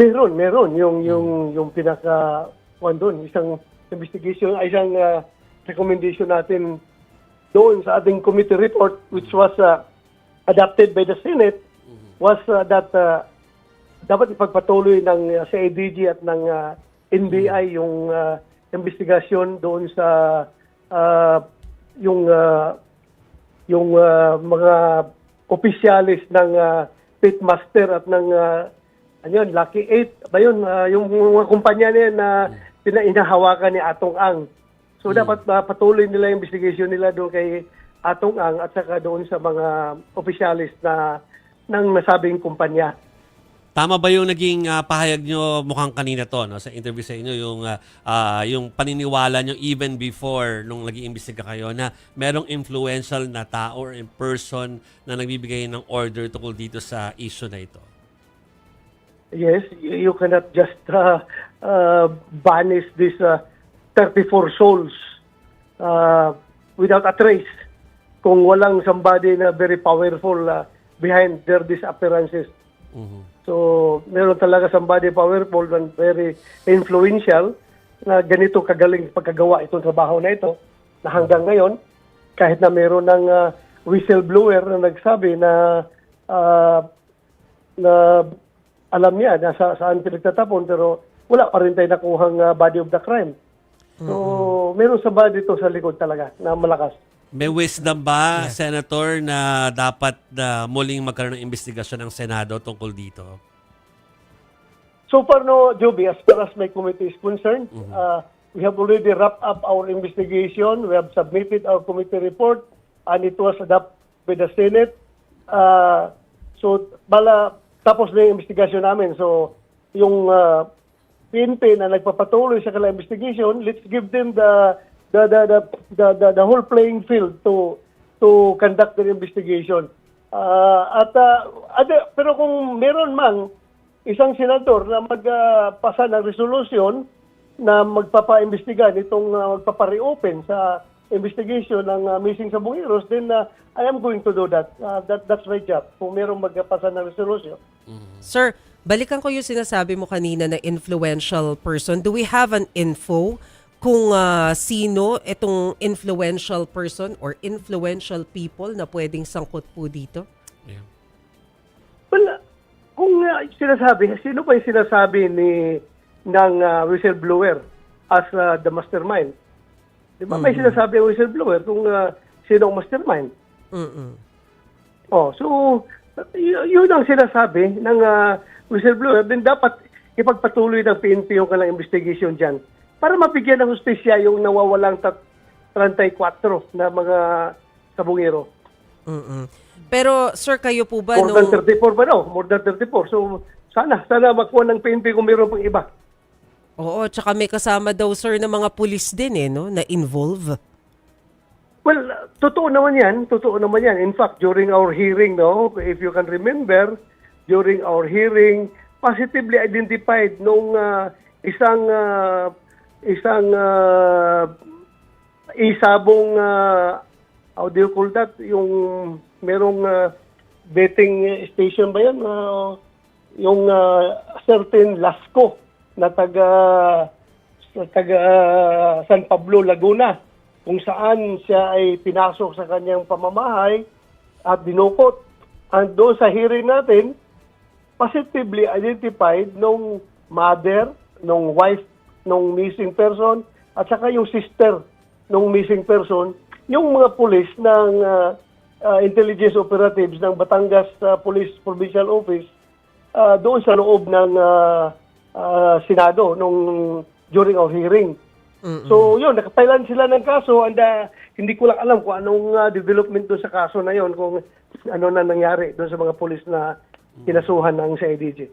Meron, meron. Yung, yung, yung pinaka, kwan doon, isang investigation, ay isang ah, recommendation natin doon sa ating committee report, which was ah, adopted by the Senate, was ah, that ah, dapat ipagpatuloy ng uh, CIDG at ng ah, NBI yung ah, investigasyon doon sa ah, yung ah, yung ah, mga opisyalis ng uh, pitmaster at ng uh, ano yun, Lucky 8 ba yun, ah, yung mga kumpanya na yan na pinainahawakan ni Atong Ang. So dapat ah, patuloy nila yung investigation nila doon kay Atong Ang at saka doon sa mga opisyalis na ng nasabing kumpanya. Tama ba yung naging ah, pahayag nyo mukhang kanina to no, sa interview sa inyo yung ah, ah, yung paniniwala nyo even before nung naging imbestiga kayo na merong influential na tao or in person na nagbibigay ng order tungkol dito sa issue na ito? Yes, you cannot just uh, uh, banish these uh, 34 souls uh, without a trace kung walang somebody na very powerful uh, behind their disappearances. Mhm. So, meron talaga somebody powerful and very influential na ganito kagaling pagkagawa itong trabaho na ito na hanggang ngayon, kahit na meron ng uh, whistleblower na nagsabi na uh, na alam niya na sa, saan pinagtatapon pero wala pa rin tayo nakuhang uh, body of the crime. So, meron sa body ito sa likod talaga na malakas. May wisdom ba, Senator, na dapat na muling magkaroon ng investigasyon ng Senado tungkol dito? So far, no, Joby, as far as my committee is concerned, uh, we have already wrapped up our investigation. We have submitted our committee report, and it was adopted by the Senate. Uh, so, bala, tapos na yung investigation namin. So, yung uh, PNP na nagpapatuloy sa kanilang investigation, let's give them the the the the the, the, the whole playing field to to conduct their investigation. Uh, at uh, ada, pero kung meron mang isang senador na magpasa ng resolution na magpapa-imbestiga nitong uh, magpapa-reopen sa investigation ng uh, missing sa Bungiros, then uh, I am going to do that. Uh, that that's my job. Kung merong magpasa ng resolution. Sir, balikan ko yung sinasabi mo kanina na influential person. Do we have an info kung ah, sino itong influential person or influential people na pwedeng sangkot po dito? Yeah. Well, kung uh, sinasabi, sino pa yung sinasabi ni ng uh, whistleblower as uh, the mastermind? Di ba? May sinasabi ang whistleblower kung uh, sino ang mastermind. Mm-mm. Oh, so yun ang sinasabi ng uh, whistleblower. Then dapat ipagpatuloy ng PNP yung kanilang investigation diyan para mabigyan ng hustisya yung nawawalang tat- 34 na mga sabungero. Mm-mm. Pero sir, kayo po ba More nung... than 34 ba no? More than 34. So sana, sana makuha ng PNP kung mayroon pang iba. Oo, tsaka may kasama daw sir ng mga pulis din eh, no? Na involve. Well, totoo naman yan. Totoo naman yan. In fact, during our hearing, no, if you can remember, during our hearing, positively identified nung uh, isang uh, isang uh, isabong uh, how do you call that? Yung merong uh, betting station ba yan? Uh, yung uh, certain Lasco na taga sa taga San Pablo, Laguna, kung saan siya ay pinasok sa kanyang pamamahay at dinukot. And doon sa hearing natin, positively identified nung mother, nung wife, nung missing person, at saka yung sister nung missing person, yung mga pulis ng uh, uh, intelligence operatives ng Batangas uh, Police Provincial Office uh, doon sa loob ng uh, uh, Senado nung during our hearing. So yun, nakapailan sila ng kaso and uh, hindi ko lang alam kung anong uh, development doon sa kaso na yon kung ano na nangyari doon sa mga pulis na kinasuhan ng CIDG.